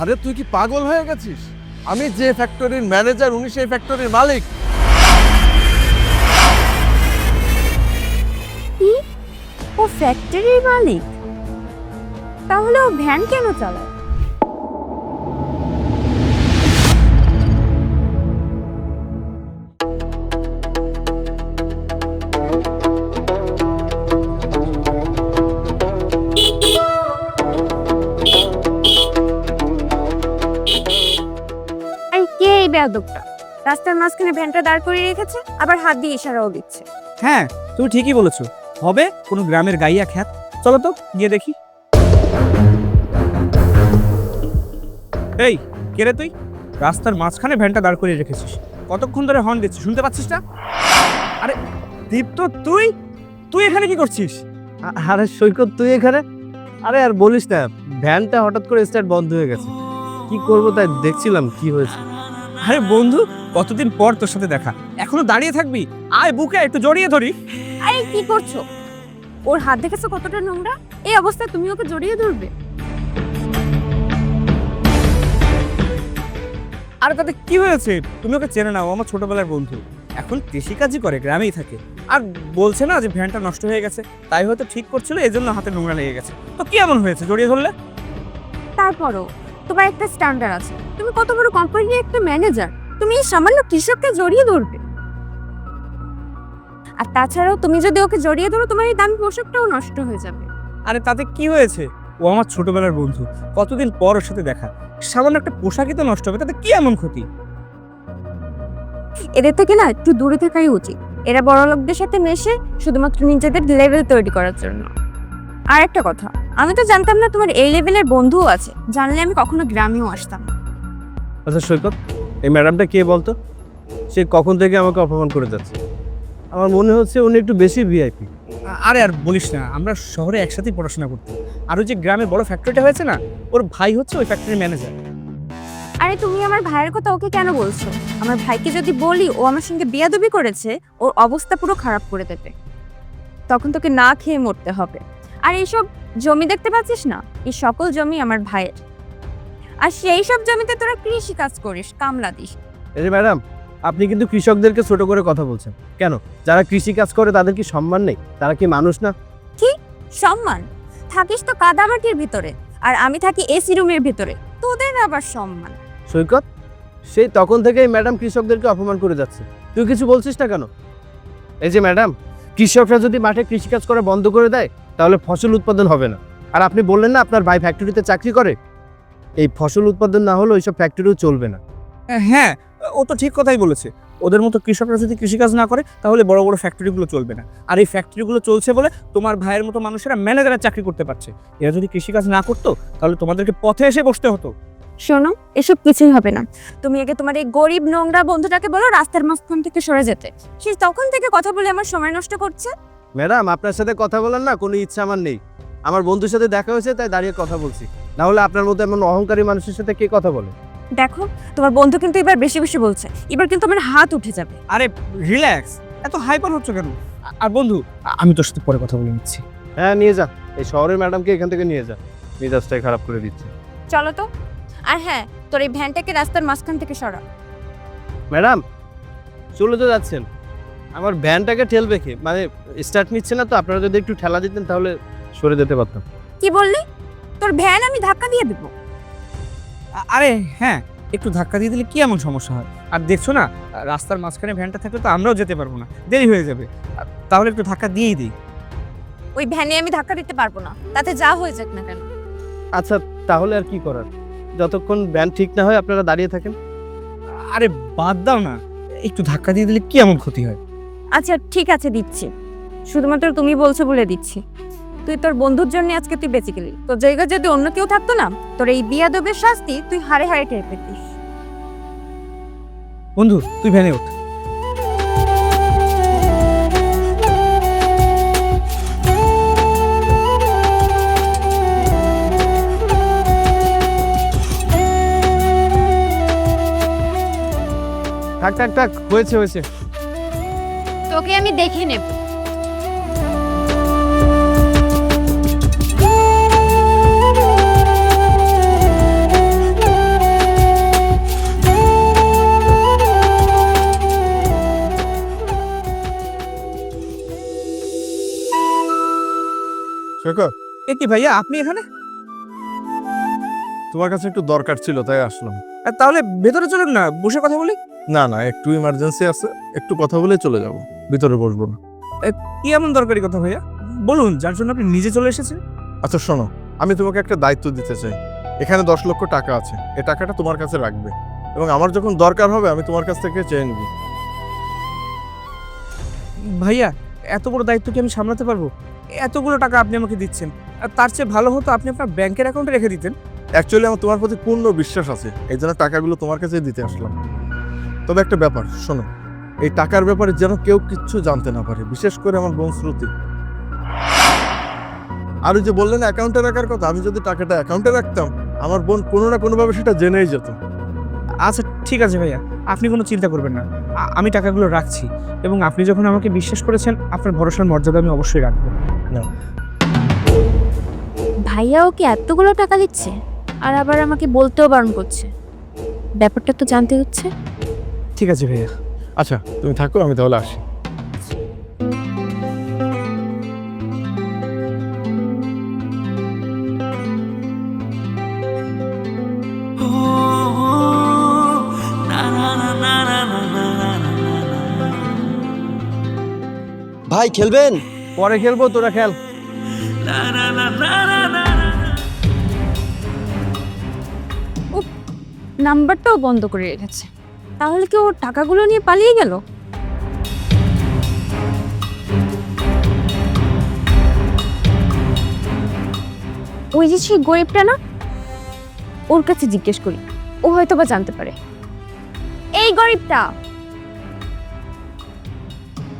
আরে তুই কি পাগল হয়ে গেছিস? আমি যে ফ্যাক্টরির ম্যানেজার উনি সেই ফ্যাক্টরির মালিক। ও ফ্যাক্টরির মালিক? তাহলে ও ভ্যান কেন চালায়? বেয়াদবটা রাস্তার মাঝখানে ভ্যানটা দাঁড় করিয়ে রেখেছে আবার হাত দিয়ে ইশারাও দিচ্ছে। হ্যাঁ তুমি ঠিকই বলেছ। হবে কোনো গ্রামের গাইয়া খ্যাত। চলো তো গিয়ে দেখি। এই কে রে তুই? রাস্তার মাঝখানে ভ্যানটা দাঁড় করিয়ে রেখেছিস। কতক্ষণ ধরে হর্ন দিচ্ছিস শুনতে পাচ্ছিস না? আরে দীপ্ত তুই? তুই এখানে কি করছিস? আরে সৈকত তুই এখানে? আরে আর বলিস না ভ্যানটা হঠাৎ করে স্টার্ট বন্ধ হয়ে গেছে। কি করব তাই দেখছিলাম কি হয়েছে। আরে বন্ধু কতদিন পর তোর সাথে দেখা? এখনও দাঁড়িয়ে থাকবি? আয় বুকে একটু জড়িয়ে ধরি। আরে কি করছ? ওর হাত দেখেছ কতটা নোংরা? এই অবস্থায় তুমি ওকে জড়িয়ে ধরবে। আর তাতে কি হয়েছে? তুমি ওকে চেনে নাও আমার ছোটবেলার বন্ধু। এখন কৃষিকাজই করে গ্রামেই থাকে। আর বলছে না যে ভ্যানটা নষ্ট হয়ে গেছে তাই হয়তো ঠিক করছিল এই জন্য হাতে নোংরা লেগে গেছে। তো কি এমন হয়েছে? জড়িয়ে ধরলে? তারপরও তোমার একটা স্ট্যান্ডার্ড আছে। তুমি কত বড় কোম্পানির একটা ম্যানেজার তুমি এই সামান্য কৃষককে জড়িয়ে ধরবে। আর তাছাড়াও তুমি যদি ওকে জড়িয়ে ধরো তোমার এই দামি পোশাকটাও নষ্ট হয়ে যাবে। আরে তাতে কি হয়েছে? ও আমার ছোটবেলার বন্ধু। কতদিন পর ওর সাথে দেখা? সামান্য একটা পোশাকই তো নষ্ট হবে তাতে কি এমন ক্ষতি? এদের থেকে না একটু দূরে থাকাই উচিত। এরা বড় লোকদের সাথে মেশে শুধুমাত্র নিজেদের লেভেল তৈরি করার জন্য। আর একটা কথা আমি তো জানতাম না তোমার এই লেভেলের বন্ধুও আছে জানলে আমি কখনো গ্রামেও আসতাম না। আচ্ছা সৈকত এই ম্যাডামটা কে বলতো? সে কখন থেকে আমাকে অপমান করে যাচ্ছে। আমার মনে হচ্ছে উনি একটু বেশি ভিআইপি আরে আর বলিস না আমরা শহরে একসাথেই পড়াশোনা করতাম। আর ওই যে গ্রামে বড় ফ্যাক্টরিটা হয়েছে না ওর ভাই হচ্ছে ওই ফ্যাক্টরির ম্যানেজার আরে তুমি আমার ভাইয়ের কথা ওকে কেন বলছো? আমার ভাইকে যদি বলি ও আমার সঙ্গে বিয়াদবি করেছে ওর অবস্থা পুরো খারাপ করে দেবে। তখন তোকে না খেয়ে মরতে হবে। আর এইসব জমি দেখতে পাচ্ছিস না? এই সকল জমি আমার ভাইয়ের। আর সেই সব জমিতে তোরা কৃষি কাজ করিস কামলা দিস। এই যে ম্যাডাম আপনি কিন্তু কৃষকদেরকে ছোট করে কথা বলছেন। কেন? যারা কৃষি কাজ করে তাদের কি সম্মান নেই? তারা কি মানুষ না? কি? সম্মান? থাকিস তো কাদামাটির ভিতরে আর আমি থাকি এসি রুমের ভিতরে। তোদের আবার সম্মান? সৈকত সেই তখন থেকেই ম্যাডাম কৃষকদেরকে অপমান করে যাচ্ছে। তুই কিছু বলছিস না কেন? এই যে ম্যাডাম কৃষকরা যদি মাঠে কৃষিকাজ করা বন্ধ করে দেয়, তাহলে ফসল উৎপাদন হবে না। আর আপনি বললেন না আপনার ভাই ফ্যাক্টরিতে চাকরি করে? এই ফসল উৎপাদন না হলে ওইসব ফ্যাক্টরিও চলবে না। হ্যাঁ ও তো ঠিক কথাই বলেছে। ওদের মতো কৃষকরা যদি কৃষিকাজ না করে, তাহলে বড় বড় ফ্যাক্টরিগুলো চলবে না। আর এই ফ্যাক্টরিগুলো চলছে বলে তোমার ভাইয়ের মতো মানুষেরা ম্যানেজারের চাকরি করতে পারছে। এরা যদি কৃষিকাজ না করতো, তাহলে তোমাদেরকে পথে এসে বসতে হতো। শোনো এসব কিছুই হবে না। তুমি আগে তোমার এই গরিব নোংরা বন্ধুটাকে বলো রাস্তার মাঝখান থেকে সরে যেতে। সে তখন থেকে কথা বলে আমার সময় নষ্ট করছে। ম্যাডাম আপনার সাথে কথা বলার না কোনো ইচ্ছা আমার নেই। আমার বন্ধুর সাথে দেখা হয়েছে তাই দাঁড়িয়ে কথা বলছি। না হলে আপনার মতো এমন অহংকারী মানুষের সাথে কে কথা বলে? দেখো তোমার বন্ধু কিন্তু এবার বেশি বেশি বলছে। এবার কিন্তু আমার হাত উঠে যাবে। আরে রিল্যাক্স। এত হাইপার হচ্ছে কেন? আর বন্ধু আমি তোর সাথে পরে কথা বলে নিচ্ছি। হ্যাঁ নিয়ে যা। এই শহরের ম্যাডামকে এখান থেকে নিয়ে যা। মেজাজটাই খারাপ করে দিচ্ছে। চলো তো। আর হ্যাঁ তোর এই ভ্যানটাকে রাস্তার মাঝখান থেকে সরা ম্যাডাম চলে তো যাচ্ছেন। আমার ভ্যানটাকে ঠেলবে কে? মানে স্টার্ট নিচ্ছে না তো আপনারা যদি একটু ঠেলা দিতেন তাহলে সরে যেতে পারতাম। কি বললি? তোর ভ্যান আমি ধাক্কা দিয়ে দেবো। আরে হ্যাঁ একটু ধাক্কা দিয়ে দিলে কি এমন সমস্যা হয়? আর দেখছ না রাস্তার মাঝখানে ভ্যানটা থাকলে তো আমরাও যেতে পারব না দেরি হয়ে যাবে। তাহলে একটু ধাক্কা দিয়েই দিই। ওই ভ্যানে আমি ধাক্কা দিতে পারব না তাতে যা হয়ে যাক না কেন। আচ্ছা তাহলে আর কি করার? যতক্ষণ ব্যান্ড ঠিক না হয় আপনারা দাঁড়িয়ে থাকেন। আরে বাদ দাও না। একটু ধাক্কা দিয়ে দিলে কি এমন ক্ষতি হয়? আচ্ছা ঠিক আছে দিচ্ছি। শুধুমাত্র তুমি বলছো বলে দিচ্ছি। তুই তোর বন্ধুর জন্য আজকে তুই বেঁচে গেলি তোর জায়গায় যদি অন্য কেউ থাকতো না তোর এই বিয়াদবের শাস্তি তুই হারে হারে টের পেতিস। বন্ধু তুই ভ্যানে ওঠ টাক টাক হয়েছে হয়েছে। তোকে আমি দেখে নেব। সৈকত এ কি ভাইয়া আপনি এখানে? তোমার কাছে একটু দরকার ছিল তাই আসলাম। আর তাহলে ভেতরে চলুন না বসে কথা বলি। না না একটু ইমার্জেন্সি আছে একটু কথা বলে চলে যাব। ভিতরে বসবো না। কি এমন দরকারি কথা ভাইয়া? বলুন যার জন্য আপনি নিজে চলে এসেছেন? আচ্ছা শোনো আমি তোমাকে একটা দায়িত্ব দিতে চাই। এখানে দশ লক্ষ টাকা আছে এ টাকাটা তোমার কাছে রাখবে। এবং আমার যখন দরকার হবে আমি তোমার কাছ থেকে চেয়ে নিবি। ভাইয়া এত বড় দায়িত্ব কি আমি সামলাতে পারব? এতগুলো টাকা আপনি আমাকে দিচ্ছেন। আর তার চেয়ে ভালো হতো আপনি আপনার ব্যাংকের অ্যাকাউন্টে রেখে দিতেন। অ্যাকচুয়ালি আমার তোমার প্রতি পূর্ণ বিশ্বাস আছে। এই জন্য টাকাগুলো তোমার কাছে দিতে আসলাম। তবে একটা ব্যাপার শোনো। এই টাকার ব্যাপারে যেন কেউ কিচ্ছু জানতে না পারে বিশেষ করে আমার বোন শ্রুতি। আর ওই যে বললেন অ্যাকাউন্টে রাখার কথা আমি যদি টাকাটা অ্যাকাউন্টে রাখতাম আমার বোন কোনো না কোনোভাবে সেটা জেনেই যেত। আচ্ছা ঠিক আছে ভাইয়া আপনি কোনো চিন্তা করবেন না। আমি টাকাগুলো রাখছি এবং আপনি যখন আমাকে বিশ্বাস করেছেন আপনার ভরসার মর্যাদা আমি অবশ্যই রাখব। ভাইয়া ওকে এতগুলো টাকা দিচ্ছে আর আবার আমাকে বলতেও বারণ করছে। ব্যাপারটা তো জানতে হচ্ছে। ঠিক আছে ভাইয়া। আচ্ছা তুমি থাকো আমি তাহলে আসি। ভাই খেলবেন? পরে খেলব তোরা খেল। নাম্বারটাও বন্ধ করে রেখেছে। তাহলে কি ও টাকাগুলো নিয়ে পালিয়ে গেল? ওই যে সেই গরিবটা না? ওর কাছে জিজ্ঞেস করি ও হয়তো বা জানতে পারে। এই গরিবটা!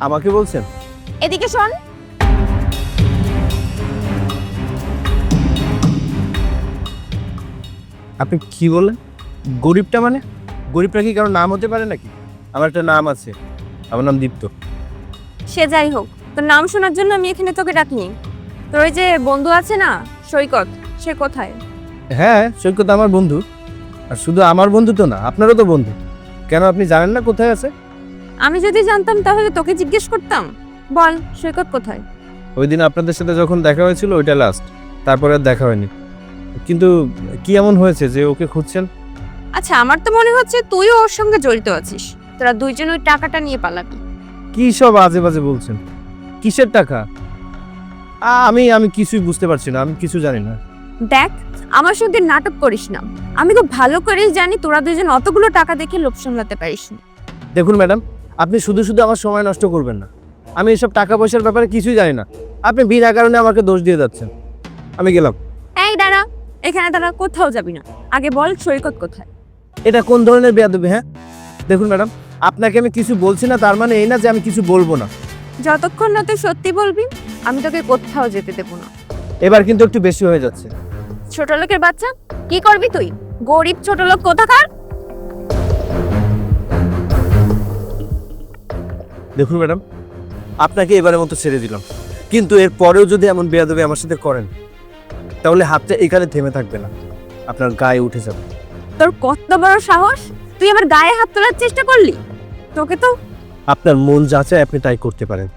আমাকে বলছেন? এদিকে শোন। আপনি কি বললেন? গরিবটা মানে? গরিবটা কি কারও নাম হতে পারে নাকি? আমার একটা নাম আছে আমার নাম দীপ্ত। সে যাই হোক তোর নাম শোনার জন্য আমি এখানে তোকে ডাকিনি। তোর ওই যে বন্ধু আছে না সৈকত সে কোথায়? হ্যাঁ সৈকত আমার বন্ধু। আর শুধু আমার বন্ধু তো না আপনারও তো বন্ধু। কেন আপনি জানেন না কোথায় আছে? আমি যদি জানতাম তাহলে তোকে জিজ্ঞেস করতাম। বল সৈকত কোথায়? ওই দিন আপনাদের সাথে যখন দেখা হয়েছিল ওইটা লাস্ট তারপরে আর দেখা হয়নি। কিন্তু কি এমন হয়েছে যে ওকে খুঁজছেন? আচ্ছা আমার তো মনে হচ্ছে তুইও ওর সঙ্গে জড়িত আছিস। তোরা দুইজন ওই টাকাটা নিয়ে পালাবি। কি সব আজে বাজে বলছেন? কিসের টাকা? আ, আমি আমি কিছুই বুঝতে পারছি না আমি কিছু জানি না। দেখ আমার সঙ্গে নাটক করিস না। আমি খুব ভালো করেই জানি তোরা দুজন অতগুলো টাকা দেখে লোভ সামলাতে পারিস না। দেখুন ম্যাডাম আপনি শুধু শুধু আমার সময় নষ্ট করবেন না। আমি এসব টাকা পয়সার ব্যাপারে কিছুই জানি না। আপনি বিনা কারণে আমাকে দোষ দিয়ে যাচ্ছেন। আমি গেলাম। এই দাঁড়া এখানে দাঁড়া কোথাও যাবি না। আগে বল সৈকত কোথায়? এটা কোন ধরনের বেয়াদবি হ্যাঁ? দেখুন ম্যাডাম আপনাকে আমি কিছু বলছি না তার মানে এই না যে আমি কিছু বলব না। যতক্ষণ না তুই সত্যি বলবি আমি তোকে কোথাও যেতে দেবো না। এবার কিন্তু একটু বেশি হয়ে যাচ্ছে। ছোট লোকের বাচ্চা কি করবি তুই? গরিব ছোট লোক কোথাকার? দেখুন ম্যাডাম আপনাকে এবারের মতো ছেড়ে দিলাম। কিন্তু এর পরেও যদি এমন বেয়াদবি আমার সাথে করেন তাহলে হাতটা এখানে থেমে থাকবে না। আপনার গায়ে উঠে যাবে। তোর কত বড় সাহস? তুই আমার গায়ে হাত তোলার চেষ্টা করলি? তোকে তো আপনার মন যা চায় আপনি তাই করতে পারেন।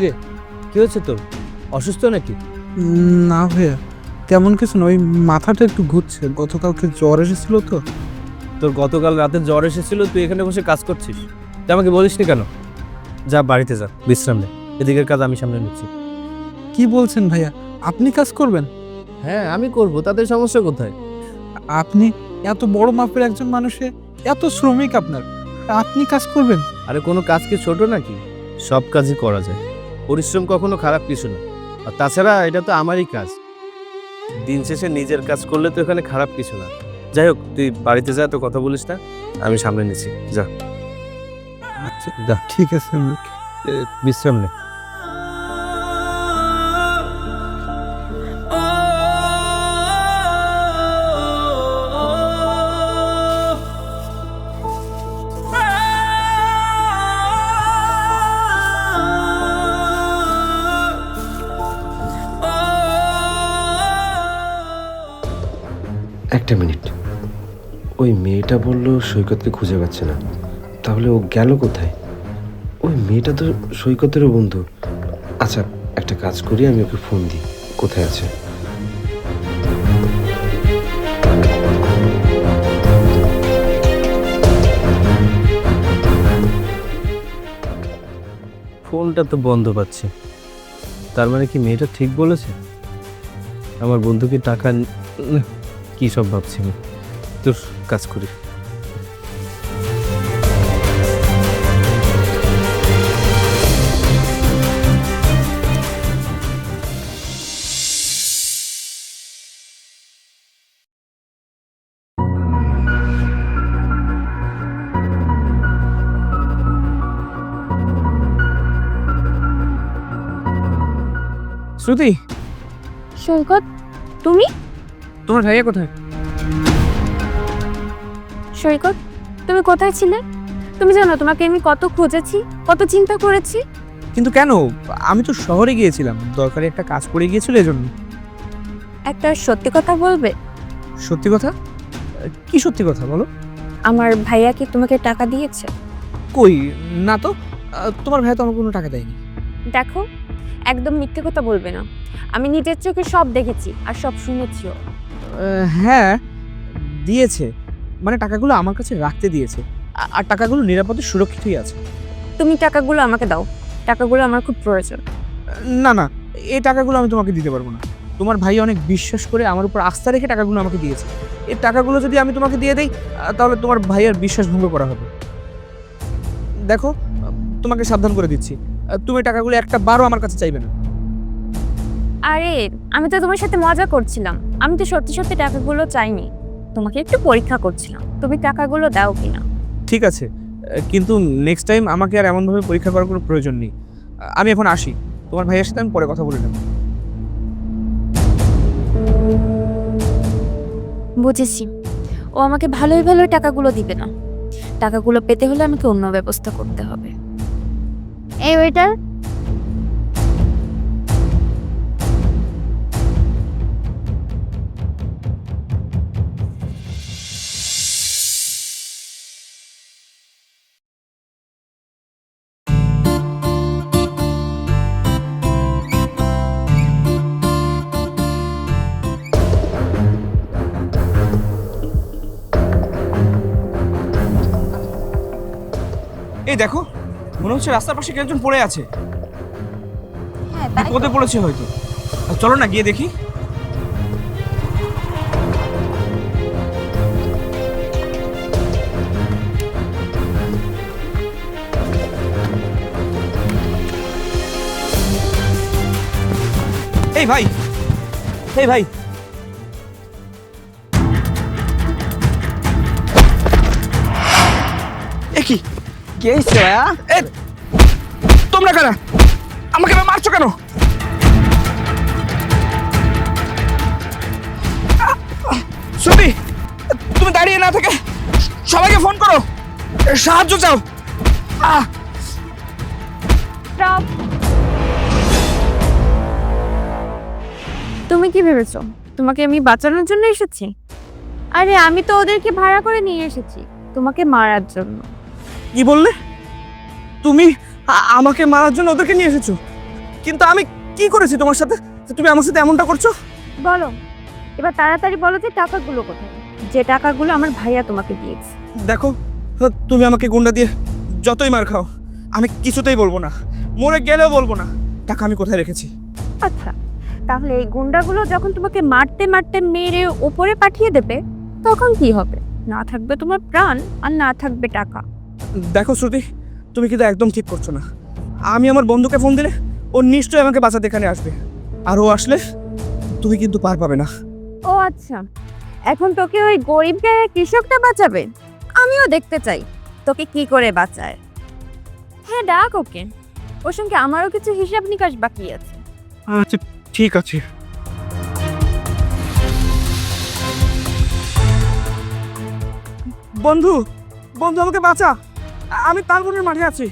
কিরে? কি হচ্ছে তোর? অসুস্থ নাকি? না ভাইয়া তেমন কিছু নয় ওই মাথাটা একটু ঘুরছে। গতকালকে জ্বর এসেছিল তো। তোর গতকাল রাতে জ্বর এসেছিল তুই এখানে বসে কাজ করছিস। তুই আমাকে বলিসনি কেন? যা বাড়িতে যা বিশ্রাম নে। এদিকের কাজ আমি সামনে নিচ্ছি। কি বলছেন ভাইয়া? আপনি কাজ করবেন? হ্যাঁ আমি করব। তাদের সমস্যা কোথায়? আপনি এত বড় মাপের একজন মানুষে এত শ্রমিক আপনার। আপনি কাজ করবেন? আরে কোনো কাজ কি ছোট নাকি? সব কাজই করা যায়। পরিশ্রম কখনো খারাপ কিছু না। আর তাছাড়া এটা তো আমারই কাজ। দিন শেষে নিজের কাজ করলে তো এখানে খারাপ কিছু না। যাই হোক তুই বাড়িতে যা তো কথা বলিস না। আমি সামনে নিচ্ছি। যা। আচ্ছা যা। ঠিক আছে বিশ্রাম নে। একটা মিনিট। ওই মেয়েটা বলল সৈকতকে খুঁজে পাচ্ছে না। তাহলে ও গেল কোথায়? ওই মেয়েটা তো সৈকতেরও বন্ধু। আচ্ছা একটা কাজ করি, আমি ওকে ফোন দিই। কোথায় আছে? ফোনটা তো বন্ধ পাচ্ছে। তার মানে কি মেয়েটা ঠিক বলেছে? আমার বন্ধুকে টাকা কি সব ভাবছি আমি? তোর কাজ করি। শ্রুতি? সৈকত তুমি? তোমার ভাইয়া কোথায়? সৈকত তুমি কোথায় ছিলে? তুমি জানো তোমাকে আমি কত খুঁজেছি কত চিন্তা করেছি। কিন্তু কেন? আমি তো শহরে গিয়েছিলাম। দরকারি একটা কাজ পড়ে গিয়েছিল এজন্য। একটা সত্যি কথা বলবে? সত্যি কথা? কি সত্যি কথা বলো? আমার ভাইয়া কি তোমাকে টাকা দিয়েছে? কই? না তো। তোমার ভাইয়া তো আমার কোনো টাকা দেয়নি। দেখো একদম মিথ্যে কথা বলবে না। আমি নিজের চোখে সব দেখেছি আর সব শুনেছিও। হ্যাঁ দিয়েছে। মানে টাকাগুলো আমার কাছে রাখতে দিয়েছে। আর টাকাগুলো নিরাপদে সুরক্ষিতই আছে। তুমি টাকাগুলো আমাকে দাও। টাকাগুলো আমার খুব প্রয়োজন। না না এই টাকাগুলো আমি তোমাকে দিতে পারব না। তোমার ভাই অনেক বিশ্বাস করে আমার উপর আস্থা রেখে টাকাগুলো আমাকে দিয়েছে। এই টাকাগুলো যদি আমি তোমাকে দিয়ে দিই তাহলে তোমার ভাইয়ের বিশ্বাস ভঙ্গ করা হবে। দেখো তোমাকে সাবধান করে দিচ্ছি। তুমি টাকাগুলো একটা বারও আমার কাছে চাইবে না। আরে আমি তো তোমার সাথে মজা করছিলাম। আমি তো সত্যি সত্যি টাকাগুলো চাইনি। তোমাকে একটু পরীক্ষা করছিলাম। তুমি টাকাগুলো দাও কিনা। ঠিক আছে। কিন্তু নেক্সট টাইম আমাকে আর এমনভাবে পরীক্ষা করার কোনো প্রয়োজন নেই। আমি এখন আসি। তোমার ভাইয়ের সাথে আমি পরে কথা বলে নেব। বুঝেছি। ও আমাকে ভালোই ভালোই টাকাগুলো দিবে না। টাকাগুলো পেতে হলে আমাকে অন্য ব্যবস্থা করতে হবে। এই ওয়েটার এই দেখো মনে হচ্ছে রাস্তার পাশে কেউ একজন পড়ে আছে। হ্যাঁ বিপদে পড়েছে হয়তো। আর চলো না গিয়ে দেখি। এই ভাই এই ভাই। এ কি? কে এ তোমরা কারা? আমাকে মারছো কেন? সুবি তুমি দাঁড়িয়ে না থেকে সবাইকে ফোন করো। সাহায্য চাও। আহ! তুমি কি ভেবেছো? তোমাকে আমি বাঁচানোর জন্য এসেছি? আরে আমি তো ওদেরকে ভাড়া করে নিয়ে এসেছি তোমাকে মারার জন্য। কি বললে? তুমি আমাকে মারার জন্য ওদেরকে নিয়ে এসেছ। কিন্তু আমি কি করেছি তোমার সাথে? তুমি আমার সাথে এমনটা করছ? বলো। এবার তাড়াতাড়ি বলো যে টাকাগুলো কোথায়। যে টাকাগুলো আমার ভাইয়া তোমাকে দিয়েছে। দেখো তুমি আমাকে গুন্ডা দিয়ে যতই মার খাও আমি কিছুতেই বলব না। মরে গেলেও বলব না। টাকা আমি কোথায় রেখেছি? আচ্ছা তাহলে এই গুন্ডাগুলো যখন তোমাকে মারতে মারতে মেরে ওপরে পাঠিয়ে দেবে তখন কি হবে? না থাকবে তোমার প্রাণ আর না থাকবে টাকা। দেখো শ্রুতি তুমি কিন্তু একদম ঠিক করছ না। আমি আমার বন্ধুকে ফোন দিলে ও নিশ্চয়ই আমাকে বাঁচাতে এখানে আসবে। আর ও আসলে তুমি কিন্তু পার পাবে না। ও আচ্ছা এখন তোকে ওই গরিবকে কৃষকটা বাঁচাবে? আমিও দেখতে চাই তোকে কি করে বাঁচায়? হ্যাঁ ডাক ওকে। ওর সঙ্গে আমারও কিছু হিসাব নিকাশ বাকি আছে। আচ্ছা ঠিক আছে। বন্ধু বন্ধু আমাকে বাঁচা। আমি তালবনের মাঠে আছি।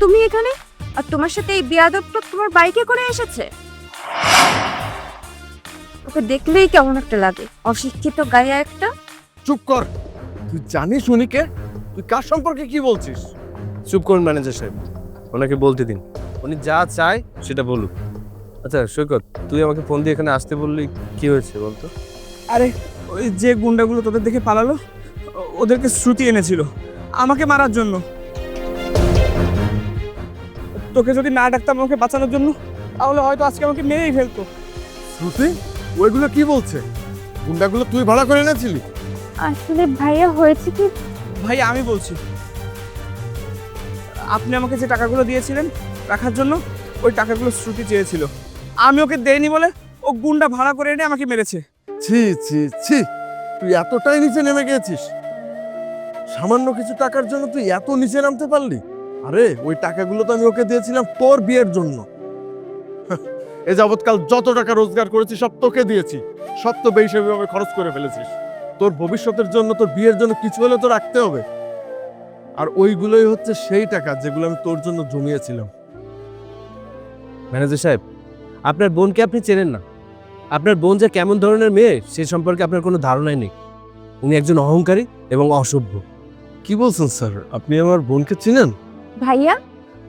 তুমি এখানে? আর তোমার সাথে এই বিয়াদবটা তোমার বাইকে করে এসেছে? ওকে দেখলেই কেমন একটা লাগে। অশিক্ষিত গায়ে একটা। চুপ কর। তুই জানিস উনিকে? তুই কার সম্পর্কে কি বলছিস? চুপ করুন ম্যানেজার সাহেব। ওনাকে বলতে দিন। উনি যা চায় সেটা বলুক। আচ্ছা সৈকত তুই আমাকে ফোন দিয়ে এখানে আসতে বললি কি হয়েছে বলতো? আরে ওই যে গুন্ডাগুলো তোদের দেখে পালালো ওদেরকে শ্রুতি এনেছিল আমাকে মারার জন্য। তোকে যদি না ডাকতাম আমাকে বাঁচানোর জন্য তাহলে হয়তো আজকে আমাকে মেরেই ফেলতো। শ্রুতি ওইগুলো কি বলছে? গুন্ডাগুলো তুই ভাড়া করে এনেছিলি? আসলে ভাইয়া হয়েছে কি? ভাই আমি বলছি। আপনি আমাকে যে টাকাগুলো দিয়েছিলেন রাখার জন্য ওই টাকাগুলো শ্রুতি চেয়েছিল। আমি ওকে দেইনি বলে ও গুন্ডা ভাড়া করে এনে আমাকে মেরেছে। ছি ছি ছি তুই এতটাই নিচে নেমে গেছিস। সামান্য কিছু টাকার জন্য তুই এত নিচে নামতে পারলি? আরে ওই টাকাগুলো তো আমি ওকে দিয়েছিলাম তোর বিয়ের জন্য। এ যাবৎকাল যত টাকা রোজগার করেছি সব তোকে দিয়েছি। সব তো বেহিসেবে খরচ করে ফেলেছিস। তোর ভবিষ্যতের জন্য তোর বিয়ের জন্য কিছু হলে তো রাখতে হবে। আর ওইগুলোই হচ্ছে সেই টাকা যেগুলো আমি তোর জন্য জমিয়েছিলাম। ম্যানেজার সাহেব আপনার বোনকে আপনি চেনেন না। আপনার বোন যে কেমন ধরনের মেয়ে সে সম্পর্কে আপনার কোনো ধারণাই নেই। উনি একজন অহংকারী এবং অসভ্য। কি বলছেন স্যার? আপনি আমার বোনকে চিনেন? ভাইয়া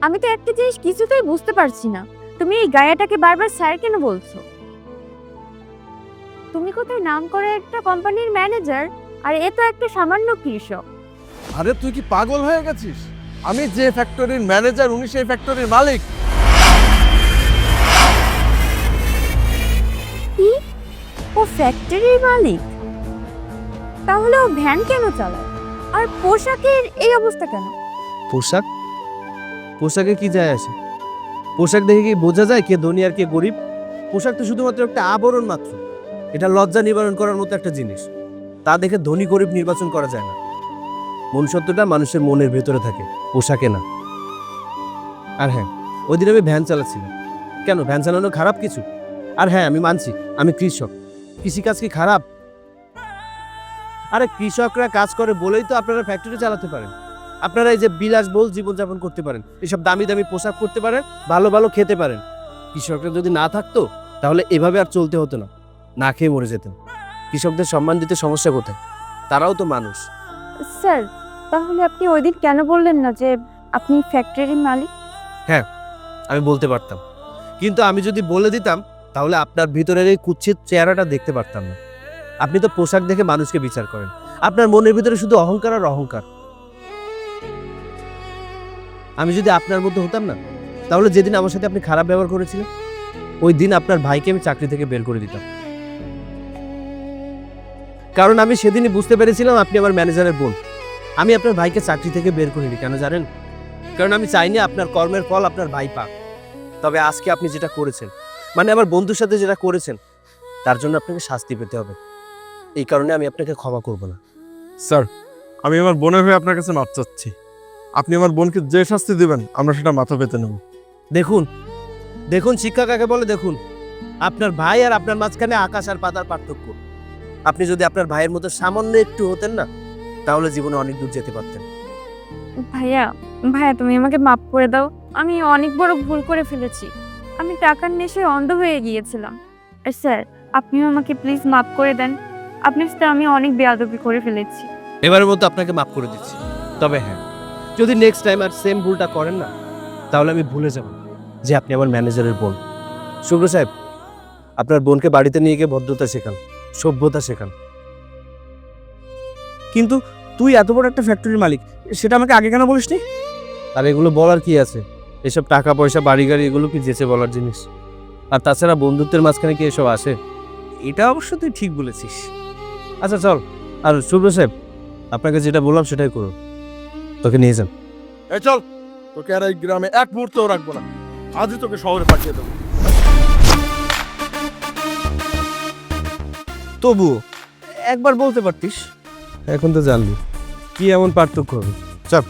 আমি তো একটা জিনিস কিছুতেই বুঝতে পারছি না। তুমি এই গায়াটাকে বারবার স্যার কেন বলছো? তুমি কোথায় নাম করে একটা কোম্পানির ম্যানেজার আর এ তো একটা সামান্য কৃষক। আরে তুই কি পাগল হয়ে গেছিস? আমি যে ফ্যাক্টরির ম্যানেজার উনি সেই ফ্যাক্টরির মালিক। কি ও ফ্যাক্টরির মালিক? তাহলে ও ভ্যান কেন চালায়? আর পোশাকের এই অবস্থা কেন? পোশাক? পোশাকে কি যায় আসে? পোশাক দেখে কি বোঝা যায় কে ধনী আর কে গরিব? পোশাক তো শুধুমাত্র একটা আবরণ মাত্র। এটা লজ্জা নিবারণ করার মতো একটা জিনিস। তা দেখে ধনী গরিব নির্বাচন করা যায় না। মনুষ্যত্বটা মানুষের মনের ভেতরে থাকে, পোশাকে না। আর হ্যাঁ ওই দিন আমি ভ্যান চালাচ্ছিলাম। কেন, ভ্যান চালানো খারাপ কিছু? আর হ্যাঁ আমি মানছি, আমি কৃষক। কৃষিকাজ কি খারাপ? আরে কৃষকরা কাজ করে বলেই তো আপনারা ফ্যাক্টরি চালাতে পারেন। আপনারা এই যে বিলাসবহুল জীবনযাপন করতে পারেন এসব দামি দামি পোশাক করতে পারেন ভালো ভালো খেতে পারেন। কৃষকরা যদি না থাকতো তাহলে এভাবে আর চলতে হতো না। না খেয়ে মরে যেতেন। কৃষকদের সম্মান দিতে সমস্যা কোথায়? তারাও তো মানুষ। স্যার তাহলে আপনি ওই দিন কেন বললেন না যে আপনি ফ্যাক্টরির মালিক? হ্যাঁ আমি বলতে পারতাম। কিন্তু আমি যদি বলে দিতাম তাহলে আপনার ভিতরের এই কুচ্ছিত চেহারাটা দেখতে পারতাম না। আপনি তো পোশাক দেখে মানুষকে বিচার করেন। আপনার মনের ভিতরে শুধু অহংকার আর অহংকার। আমি যদি আপনার মধ্যে হতাম না, তাহলে যেদিন আমার সাথে আপনি খারাপ ব্যবহার করেছিলেন, ওই দিন আপনার ভাইকে আমি চাকরি থেকে বের করে দিতাম। কারণ আমি সেদিনই বুঝতে পেরেছিলাম আপনি আমার ম্যানেজারের বোন। আমি আপনার ভাইকে চাকরি থেকে বের করে দিই কেন জানেন? কারণ আমি চাইনি আপনার কর্মের ফল আপনার ভাই পাক। তবে আজকে আপনি যেটা করেছেন মানে আমার বন্ধুর সাথে যেটা করেছেন, তার জন্য আপনাকে শাস্তি পেতে হবে। এই কারণে আমি আপনাকে ক্ষমা করব না। স্যার, আমি আমার বোনের হয়ে আপনার কাছে মাপ চাচ্ছি। আপনি আমার বোনকে যে শাস্তি দিবেন আমরা সেটা মাথা পেতে নেব। দেখুন দেখুন শিক্ষা কাকে বলে? দেখুন আপনার ভাই আর আপনার মাঝখানে আকাশ আর পাতার পার্থক্য। আপনি যদি আপনার ভাইয়ের মতো সামান্য একটু হতেন না তাহলে জীবনে অনেক দূর যেতে পারতেন। ভাইয়া ভাইয়া তুমি আমাকে মাফ করে দাও। আমি অনেক বড় ভুল করে ফেলেছি। আমি টাকার নেশায় অন্ধ হয়ে গিয়েছিলাম। আর স্যার আপনিও আমাকে প্লিজ মাফ করে দেন। আপনার সাথে আমি অনেক বেয়াদবি করে ফেলেছি। এবারের মতো আপনাকে মাফ করে দিচ্ছি। তবে হ্যাঁ যদি নেক্সট টাইম আর সেম ভুলটা করেন না তাহলে আমি ভুলে যাব যে আপনি আমার ম্যানেজারের বোন। শুভ্র সাহেব আপনার বোনকে বাড়িতে নিয়ে গিয়ে ভদ্রতা শেখান সভ্যতা শেখান। কিন্তু তুই এত বড় একটা ফ্যাক্টরির মালিক সেটা আমাকে আগে কেন বলিসনি? আর এগুলো বলার কি আছে? এসব টাকা পয়সা বাড়ি গাড়ি এগুলো কি যেচে বলার জিনিস? আর তাছাড়া বন্ধুত্বের মাঝখানে কি এসব আসে? এটা অবশ্য তুই ঠিক বলেছিস। আচ্ছা চল। আর শুভ্র সাহেব আপনাকে যেটা বললাম সেটাই করুন। তোকে নিয়ে যান এই চল তোকে আর এই গ্রামে এক মুহূর্তও রাখব না। আজই তোকে শহরে পাঠিয়ে দেবো। তবু একবার বলতে পারতিস? এখন তো জানলি কি এমন পার্থক্য হবে? চাপ